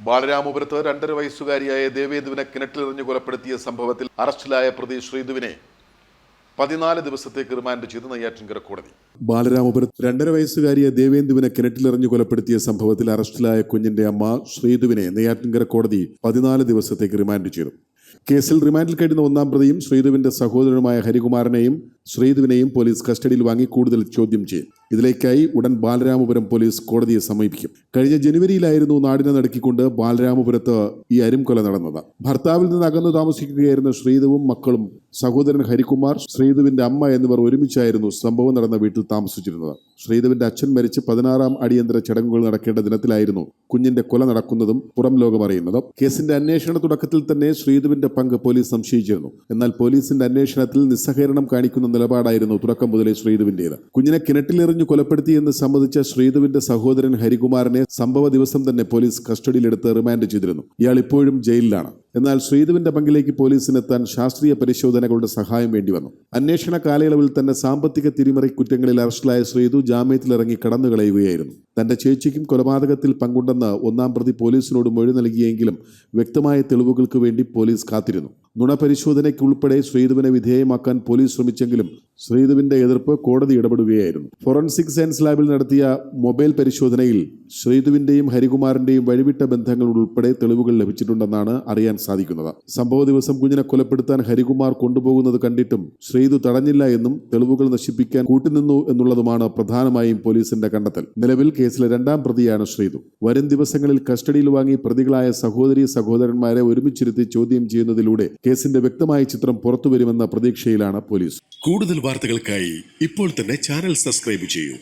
ബാലരാമപുരത്ത് രണ്ടര വയസ്സുകാരിയായ ദേവേന്ദുവിനെ കിണറ്റിലെറിഞ്ഞ് കൊലപ്പെടുത്തിയ സംഭവത്തിൽ അറസ്റ്റിലായ പ്രതി ശ്രീധുവിനെ പതിനാല് ദിവസത്തേക്ക് റിമാൻഡ് ചെയ്ത് നെയ്യാറ്റിൻകര കോടതി. ബാലരാമപുരത്ത് രണ്ടര വയസ്സുകാരിയെ ദേവേന്ദുവിനെ കിണറ്റിലെറിഞ്ഞു കൊലപ്പെടുത്തിയ സംഭവത്തിൽ അറസ്റ്റിലായ കുഞ്ഞിന്റെ അമ്മ ശ്രീധുവിനെ നെയ്യാറ്റിൻകര കോടതി പതിനാല് ദിവസത്തേക്ക് റിമാൻഡ് ചെയ്തു. കേസിൽ റിമാൻഡിൽ കഴിയുന്ന ഒന്നാം പ്രതിയും ശ്രീധുവിന്റെ സഹോദരനുമായ ഹരികുമാറിനെയും ശ്രീധുവിനെയും പോലീസ് കസ്റ്റഡിയിൽ വാങ്ങി കൂടുതൽ ചോദ്യം ചെയ്യും. ഇതിലേക്കായി ഉടൻ ബാലരാമപുരം പോലീസ് കോടതിയെ സമീപിക്കും. കഴിഞ്ഞ ജനുവരിയിലായിരുന്നു നാടിനെ നടക്കിക്കൊണ്ട് ബാലരാമപുരത്ത് ഈ അരിംകൊല നടന്നത്. ഭർത്താവിൽ നിന്ന് അകന്നു താമസിക്കുകയായിരുന്ന ശ്രീധുവും മക്കളും സഹോദരൻ ഹരികുമാർ ശ്രീധുവിന്റെ അമ്മ എന്നിവർ ഒരുമിച്ചായിരുന്നു സംഭവം നടന്ന വീട്ടിൽ താമസിച്ചിരുന്നത്. ശ്രീധുവിന്റെ അച്ഛൻ മരിച്ച് പതിനാറാം അടിയന്തര ചടങ്ങുകൾ നടക്കേണ്ട ദിനത്തിലായിരുന്നു കുഞ്ഞിന്റെ കൊല നടക്കുന്നതും പുറം ലോകം അറിയുന്നതും. കേസിന്റെ അന്വേഷണ തുടക്കത്തിൽ തന്നെ ശ്രീധുവിന്റെ പങ്ക് പോലീസ് സംശയിച്ചിരുന്നു. എന്നാൽ പോലീസിന്റെ അന്വേഷണത്തിൽ നിസ്സഹകരണം കാണിക്കുന്ന നിലപാടായിരുന്നു തുടക്കം മുതലേ ശ്രീധുവിന്റേത്. കുഞ്ഞിനെ കിണറ്റിലെറിഞ്ഞു കൊലപ്പെടുത്തിയെന്ന് സമ്മതിച്ച ശ്രീധുവിന്റെ സഹോദരൻ ഹരികുമാറിനെ സംഭവ ദിവസം തന്നെ പോലീസ് കസ്റ്റഡിയിലെടുത്ത് റിമാൻഡ് ചെയ്തിരുന്നു. ഇയാൾ ഇപ്പോഴും ജയിലിലാണ്. എന്നാൽ ശ്രീധുവിന്റെ പങ്കിലേക്ക് പോലീസിനെത്താൻ ശാസ്ത്രീയ പരിശോധനകളുടെ സഹായം വേണ്ടി വന്നു അന്വേഷണ കാലയളവിൽ തന്നെ സാമ്പത്തിക തിരിമറി കുറ്റങ്ങളിൽ അറസ്റ്റിലായ ശ്രീധു ജാമ്യത്തിലിറങ്ങി കടന്നുകളയുകയായിരുന്നു തന്റെ ചേച്ചിക്കും കൊലപാതകത്തിൽ പങ്കുണ്ടെന്ന് ഒന്നാം പ്രതി പോലീസിനോട് മൊഴി നൽകിയെങ്കിലും വ്യക്തമായ തെളിവുകൾക്ക് വേണ്ടി പോലീസ് കാത്തിരുന്നു. നുണപരിശോധനയ്ക്ക് ഉൾപ്പെടെ ശ്രീധുവിനെ വിധേയമാക്കാൻ പോലീസ് ശ്രമിച്ചെങ്കിലും ശ്രീധുവിന്റെ എതിർപ്പ് കോടതി ഇടപെടുകയായിരുന്നു. ഫോറൻസിക് സയൻസ് ലാബിൽ നടത്തിയ മൊബൈൽ പരിശോധനയിൽ ശ്രീധുവിന്റെയും ഹരികുമാറിന്റെയും വഴിവിട്ട ബന്ധങ്ങൾ ഉൾപ്പെടെ തെളിവുകൾ ലഭിച്ചിട്ടുണ്ടെന്നാണ് അറിയാൻ സാധിക്കുന്നത്. സംഭവ ദിവസം കുഞ്ഞിനെ കൊലപ്പെടുത്താൻ ഹരികുമാർ കൊണ്ടുപോകുന്നത് കണ്ടിട്ടും ശ്രീധു തടഞ്ഞില്ല എന്നും തെളിവുകൾ നശിപ്പിക്കാൻ കൂട്ടുനിന്നു എന്നുള്ളതുമാണ് പ്രധാനമായും പോലീസിന്റെ കണ്ടെത്തൽ. നിലവിൽ കേസിലെ രണ്ടാം പ്രതിയാണ് ശ്രീധു. വരും ദിവസങ്ങളിൽ കസ്റ്റഡിയിൽ വാങ്ങി പ്രതികളായ സഹോദരി സഹോദരന്മാരെ ഒരുമിച്ചിരുത്തി ചോദ്യം ചെയ്യുന്നതിലൂടെ കേസിന്റെ വ്യക്തമായ ചിത്രം പുറത്തുവരുമെന്ന പ്രതീക്ഷയിലാണ് പോലീസ്. കൂടുതൽ വാർത്തകൾക്കായി ഇപ്പോൾ തന്നെ ചാനൽ സബ്സ്ക്രൈബ് ചെയ്യൂ.